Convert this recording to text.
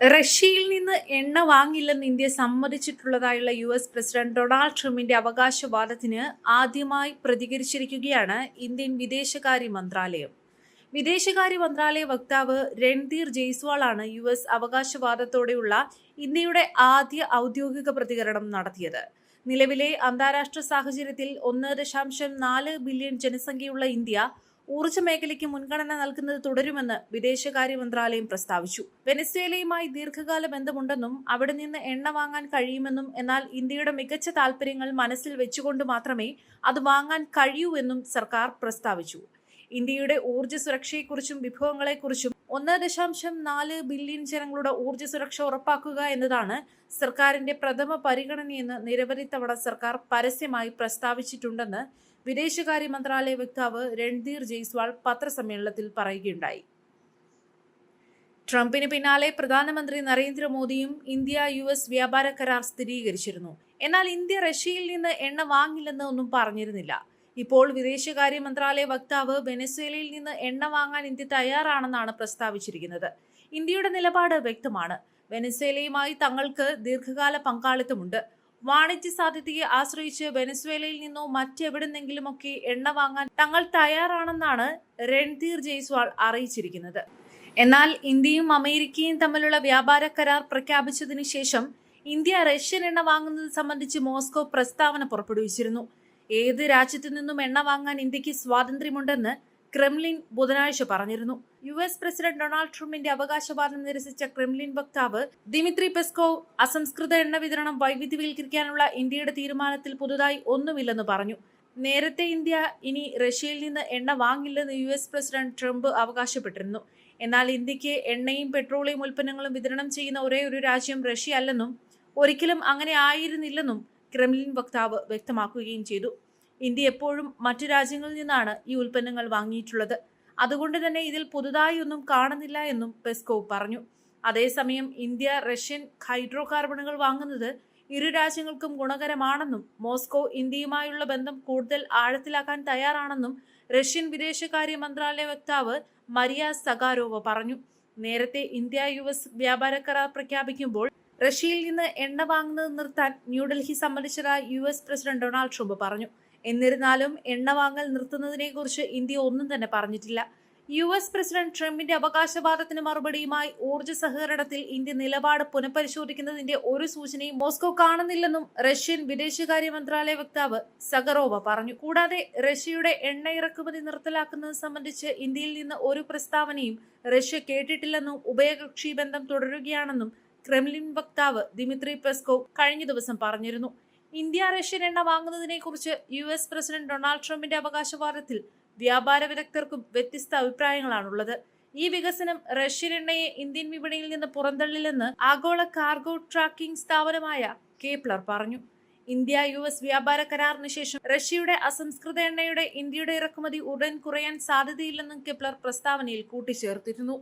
റഷ്യയിൽ നിന്ന് എണ്ണ വാങ്ങില്ലെന്ന് ഇന്ത്യ സമ്മതിച്ചിട്ടുള്ളതായുള്ള യു എസ് പ്രസിഡന്റ് ഡൊണാൾഡ് ട്രംപിന്റെ അവകാശവാദത്തിന് ആദ്യമായി പ്രതികരിച്ചിരിക്കുകയാണ് ഇന്ത്യൻ വിദേശകാര്യ മന്ത്രാലയം. വിദേശകാര്യ മന്ത്രാലയ വക്താവ് രൺധീർ ജയ്സ്വാളാണ് യു എസ് അവകാശവാദത്തോടെയുള്ള ഇന്ത്യയുടെ ആദ്യ ഔദ്യോഗിക പ്രതികരണം നടത്തിയത്. നിലവിലെ അന്താരാഷ്ട്ര സാഹചര്യത്തിൽ ഒന്ന് ദശാംശം നാല് ബില്യൺ ജനസംഖ്യയുള്ള ഇന്ത്യ ഊർജ മേഖലയ്ക്ക് മുൻഗണന നൽകുന്നത് തുടരുമെന്ന് വിദേശകാര്യ മന്ത്രാലയം പ്രസ്താവിച്ചു. വെനസ്വേലയുമായി ദീർഘകാല ബന്ധമുണ്ടെന്നും അവിടെ നിന്ന് എണ്ണ വാങ്ങാൻ കഴിയുമെന്നും എന്നാൽ ഇന്ത്യയുടെ മികച്ച താൽപര്യങ്ങൾ മനസ്സിൽ വെച്ചുകൊണ്ട് മാത്രമേ അത് വാങ്ങാൻ കഴിയൂ എന്നും സർക്കാർ പ്രസ്താവിച്ചു. ഇന്ത്യയുടെ ഊർജ സുരക്ഷയെക്കുറിച്ചും വിഭവങ്ങളെക്കുറിച്ചും ഒന്ന് ദശാംശം നാല് ബില്യൺ ജനങ്ങളുടെ ഊർജ സുരക്ഷ ഉറപ്പാക്കുക എന്നതാണ് സർക്കാരിന്റെ പ്രഥമ പരിഗണനയെന്ന് നിരവധി തവണ സർക്കാർ പരസ്യമായി പ്രസ്താവിച്ചിട്ടുണ്ടെന്ന് വിദേശകാര്യ മന്ത്രാലയ വക്താവ് രൺധീർ ജയ്സ്വാൾ പത്രസമ്മേളനത്തിൽ പറയുകയുണ്ടായി. ട്രംപിന് പിന്നാലെ പ്രധാനമന്ത്രി നരേന്ദ്രമോദിയും ഇന്ത്യ യു എസ് വ്യാപാര കരാർ സ്ഥിരീകരിച്ചിരുന്നു. എന്നാൽ ഇന്ത്യ റഷ്യയിൽ നിന്ന് എണ്ണ വാങ്ങില്ലെന്ന് ഒന്നും പറഞ്ഞിരുന്നില്ല. ഇപ്പോൾ വിദേശകാര്യ മന്ത്രാലയ വക്താവ് വെനസ്വേലയിൽ നിന്ന് എണ്ണ വാങ്ങാൻ ഇന്ത്യ തയ്യാറാണെന്നാണ് പ്രസ്താവിച്ചിരിക്കുന്നത്. ഇന്ത്യയുടെ നിലപാട് വ്യക്തമാണ്. വെനസ്വേലയുമായി തങ്ങൾക്ക് ദീർഘകാല പങ്കാളിത്തമുണ്ട്. വാണിജ്യ സാധ്യതയെ ആശ്രയിച്ച് വെനസ്വേലയിൽ നിന്നോ മറ്റെവിടുന്നെങ്കിലുമൊക്കെ എണ്ണ വാങ്ങാൻ തങ്ങൾ തയ്യാറാണെന്നാണ് രൺധീർ ജയ്സ്വാൾ അറിയിച്ചിരിക്കുന്നത്. എന്നാൽ ഇന്ത്യയും അമേരിക്കയും തമ്മിലുള്ള വ്യാപാര കരാർ പ്രഖ്യാപിച്ചതിനു ശേഷം ഇന്ത്യ റഷ്യൻ എണ്ണ വാങ്ങുന്നത് സംബന്ധിച്ച് മോസ്കോ പ്രസ്താവന പുറപ്പെടുവിച്ചിരുന്നു. ഏത് രാജ്യത്തു നിന്നും എണ്ണ വാങ്ങാൻ ഇന്ത്യയ്ക്ക് സ്വാതന്ത്ര്യമുണ്ടെന്ന് ക്രെംലിൻ ബുധനാഴ്ച പറഞ്ഞിരുന്നു. യു എസ് പ്രസിഡന്റ് ഡൊണാൾഡ് ട്രംപിന്റെ അവകാശവാദം നിരസിച്ച ക്രെംലിൻ വക്താവ് ദിമിത്രി പെസ്കോവ് അസംസ്കൃത എണ്ണ വിതരണം വൈവിധ്യവൽക്കരിക്കാനുള്ള ഇന്ത്യയുടെ തീരുമാനത്തിൽ പുതുതായി ഒന്നുമില്ലെന്ന് പറഞ്ഞു. നേരത്തെ ഇന്ത്യ ഇനി റഷ്യയിൽ നിന്ന് എണ്ണ വാങ്ങില്ലെന്ന് യു എസ് പ്രസിഡന്റ് ട്രംപ് അവകാശപ്പെട്ടിരുന്നു. എന്നാൽ ഇന്ത്യയ്ക്ക് എണ്ണയും പെട്രോളിയം ഉൽപ്പന്നങ്ങളും വിതരണം ചെയ്യുന്ന ഒരേ ഒരു രാജ്യം റഷ്യ അല്ലെന്നും ഒരിക്കലും അങ്ങനെ ആയിരുന്നില്ലെന്നും ക്രെംലിൻ വക്താവ് വ്യക്തമാക്കുകയും ചെയ്തു. ഇന്ത്യ എപ്പോഴും മറ്റു രാജ്യങ്ങളിൽ നിന്നാണ് ഈ ഉൽപ്പന്നങ്ങൾ വാങ്ങിയിട്ടുള്ളത്. അതുകൊണ്ട് തന്നെ ഇതിൽ പുതുതായി ഒന്നും കാണുന്നില്ല എന്നും പെസ്കോവ് പറഞ്ഞു. അതേസമയം ഇന്ത്യ റഷ്യൻ ഹൈഡ്രോ കാർബണുകൾ വാങ്ങുന്നത് ഇരു രാജ്യങ്ങൾക്കും ഗുണകരമാണെന്നും മോസ്കോ ഇന്ത്യയുമായുള്ള ബന്ധം കൂടുതൽ ആഴത്തിലാക്കാൻ തയ്യാറാണെന്നും റഷ്യൻ വിദേശകാര്യ മന്ത്രാലയ വക്താവ് മരിയ സഗാരോവ പറഞ്ഞു. നേരത്തെ ഇന്ത്യ യു എസ് വ്യാപാര കരാർ പ്രഖ്യാപിക്കുമ്പോൾ റഷ്യയിൽ നിന്ന് എണ്ണ വാങ്ങുന്നത് നിർത്താൻ New Delhi സമ്മതിച്ചതായി U S president Donald Trump പറഞ്ഞു. എന്നിരുന്നാലും എണ്ണ വാങ്ങൽ നിർത്തുന്നതിനെക്കുറിച്ച് ഇന്ത്യ ഒന്നും തന്നെ പറഞ്ഞിട്ടില്ല. യു എസ് പ്രസിഡന്റ് ട്രംപിന്റെ അവകാശവാദത്തിന് മറുപടിയുമായി ഊർജ സഹകരണത്തിൽ ഇന്ത്യ നിലപാട് പുനഃപരിശോധിക്കുന്നതിന്റെ ഒരു സൂചനയും മോസ്കോ കാണുന്നില്ലെന്നും റഷ്യൻ വിദേശകാര്യ മന്ത്രാലയ വക്താവ് സഗറോവ പറഞ്ഞു. കൂടാതെ റഷ്യയുടെ എണ്ണ ഇറക്കുമതി നിർത്തലാക്കുന്നത് സംബന്ധിച്ച് ഇന്ത്യയിൽ നിന്ന് ഒരു പ്രസ്താവനയും റഷ്യ കേട്ടിട്ടില്ലെന്നും ഉഭയകക്ഷി ബന്ധം തുടരുകയാണെന്നും ക്രെംലിൻ വക്താവ് ദിമിത്രി പെസ്കോവ് കഴിഞ്ഞ ദിവസം പറഞ്ഞിരുന്നു. ഇന്ത്യ റഷ്യൻ എണ്ണ വാങ്ങുന്നതിനെക്കുറിച്ച് യു എസ് പ്രസിഡന്റ് ഡൊണാൾഡ് ട്രംപിന്റെ അവകാശവാദത്തിൽ വ്യാപാര വിദഗ്ധർക്കും വ്യത്യസ്ത അഭിപ്രായങ്ങളാണുള്ളത്. ഈ വികസനം റഷ്യൻ എണ്ണയെ ഇന്ത്യൻ വിപണിയിൽ നിന്ന് പുറന്തള്ളില്ലെന്ന് ആഗോള കാർഗോ ട്രാക്കിംഗ് സ്ഥാപനമായ കേപ്ലർ പറഞ്ഞു. ഇന്ത്യ യു എസ് വ്യാപാര കരാറിന് ശേഷം റഷ്യയുടെ അസംസ്കൃത എണ്ണയുടെ ഇന്ത്യയുടെ ഇറക്കുമതി ഉടൻ കുറയാൻ സാധ്യതയില്ലെന്നും കെപ്ലർ പ്രസ്താവനയിൽ കൂട്ടിച്ചേർത്തിരുന്നു.